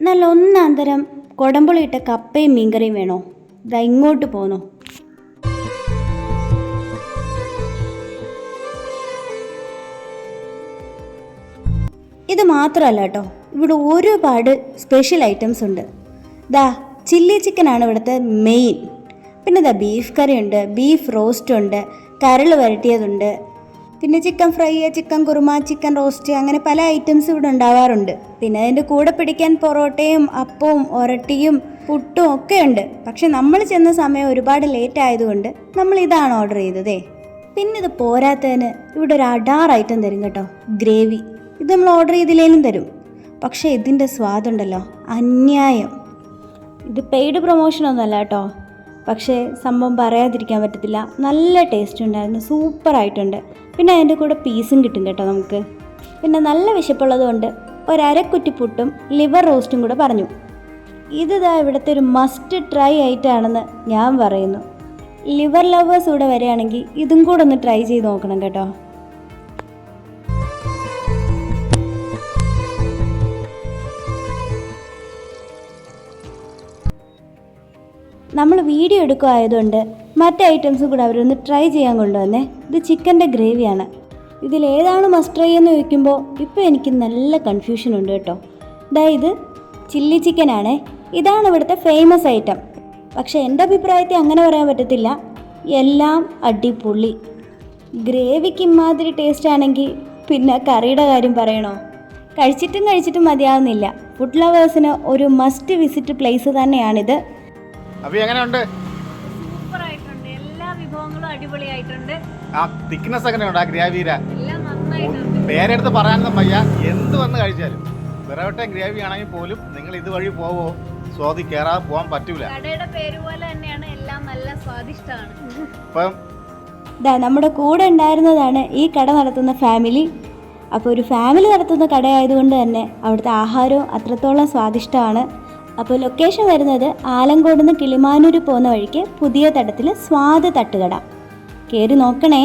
നല്ല ഒന്നാന്തരം കുടമ്പുളിയിട്ട കപ്പയും മീൻകറിയും വേണോ? ഇതാ ഇങ്ങോട്ട് പോന്നോ. ഇത് മാത്രമല്ല കേട്ടോ ഇവിടെ ഒരുപാട് സ്പെഷ്യൽ ഐറ്റംസ് ഉണ്ട്. ദാ ചില്ലി ചിക്കനാണ് ഇവിടുത്തെ മെയിൻ പിന്നെ ദാ ബീഫ് കറി ഉണ്ട് ബീഫ് റോസ്റ്റ് ഉണ്ട് കരൾ വരട്ടിയതുണ്ട് പിന്നെ chicken fry chicken kurma chicken roast അങ്ങനെ പല ഐറ്റംസ് ഇവിടെ ഉണ്ടാവാറുണ്ട്. പിന്നെ അതിന്റെ കൂടെ പിടിക്കാൻ പൊറോട്ടയും അപ്പവും ഒരട്ടിയും പുട്ടും ഒക്കെ ഉണ്ട്. പക്ഷെ നമ്മൾ ചെന്ന സമയം ഒരുപാട് ലേറ്റ് ആയതുകൊണ്ട് നമ്മൾ ഇതാണ് ഓർഡർ ചെയ്തതേ. പിന്നെ ഇത് പോരാത്തതിന് ഇവിടെ ഒരു അഡാർ ഐറ്റം തരും കേട്ടോ ഗ്രേവി. ഇത് നമ്മൾ ഓർഡർ ചെയ്തില്ലേലും തരും. പക്ഷേ ഇതിന്റെ സ്വാദുണ്ടല്ലോ അന്യായം. ഇത് പെയ്ഡ് പ്രൊമോഷനൊന്നുമല്ല കേട്ടോ. പക്ഷേ സംഭവം പറയാതിരിക്കാൻ പറ്റത്തില്ല. നല്ല ടേസ്റ്റ് ഉണ്ടായിരുന്നു. സൂപ്പറായിട്ടുണ്ട് പിന്നെ അതിന്റെ കൂടെ പീസും കിട്ടും കേട്ടോ നമുക്ക്. പിന്നെ നല്ല വിശപ്പുള്ളതുകൊണ്ട് ഒരു അരക്കുറ്റി പുട്ടും ലിവർ റോസ്റ്റും കൂടെ പറഞ്ഞു. ഇത് ഇവിടുത്തെ ഒരു മസ്റ്റ് ട്രൈ ആയിട്ടാണെന്ന് ഞാൻ പറയുന്നു. ലിവർ ലവേഴ്സ് ഇവിടെ വരികയാണെങ്കിൽ ഇതും കൂടെ ഒന്ന് ട്രൈ ചെയ്ത് നോക്കണം കേട്ടോ. നമ്മൾ വീഡിയോ എടുക്കുമായതുകൊണ്ട് മറ്റ് ഐറ്റംസും കൂടെ അവരൊന്ന് ട്രൈ ചെയ്യാൻ കൊണ്ടുവന്നേ. ഇത് ചിക്കന്റെ ഗ്രേവിയാണ്. ഇതിലേതാണ് മസ്റ്റ് ട്രൈ എന്ന് ചോദിക്കുമ്പോൾ ഇപ്പോൾ എനിക്ക് നല്ല കൺഫ്യൂഷൻ ഉണ്ട് കേട്ടോ. അതായത് ചില്ലി ചിക്കനാണേ ഇതാണ് ഇവിടുത്തെ ഫേമസ് ഐറ്റം പക്ഷേ എന്റെ അഭിപ്രായത്തിൽ അങ്ങനെ പറയാൻ പറ്റത്തില്ല. എല്ലാം അടിപൊളി. ഗ്രേവിക്ക് ഇമാതിരി ടേസ്റ്റ് ആണെങ്കിൽ പിന്നെ കറിയുടെ കാര്യം പറയണോ? കഴിച്ചിട്ടും കഴിച്ചിട്ടും മതിയാവുന്നില്ല. ഫുഡ് ലവേഴ്സിന് ഒരു മസ്റ്റ് വിസിറ്റ് പ്ലേസ് തന്നെയാണിത്. അപ്പൊ എങ്ങനെയുണ്ട്? സൂപ്പർ ആയിട്ടുണ്ട് എല്ലാ വിഭവങ്ങളും അടിപൊളിയായിട്ടുണ്ട്. ആ തിക്നെസ് എങ്ങനെയുണ്ട് ആ ഗ്രാവീര? എല്ലാം നന്നായിട്ടുണ്ട്. പേരെടുത്ത് പറയാനൊന്നും വയ്യ. എന്ത് വന്ന് കഴിച്ചാലും. വിറവട്ടെ ഗ്രേവി ആണെങ്കിൽ പോലും നിങ്ങൾ ഇതുവഴി പോവോ? സ്വാതി കയറാതെ പോവാൻ പറ്റൂല. കടയുടെ പേര് പോലെ തന്നെയാണ് എല്ലാം നല്ല സ്വാദിഷ്ടമാണ്. ഇപ്പം ദാ നമ്മുടെ കൂടെ ഉണ്ടായിരുന്നതാണ് ഈ കട നടത്തുന്ന ഫാമിലി. അപ്പോൾ ഒരു ഫാമിലി നടത്തുന്ന കടയായതുകൊണ്ട് തന്നെ അവിടുത്തെ ആഹാരവും അത്രത്തോളം സ്വാദിഷ്ടമാണ്. അപ്പോൾ ലൊക്കേഷൻ വരുന്നത് ആലങ്കോട് നിന്ന് കിളിമാനൂർ പോകുന്ന വഴിക്ക് പുതിയ തടത്തിൽ സ്വാദ് തട്ടുകട. കയറി നോക്കണേ.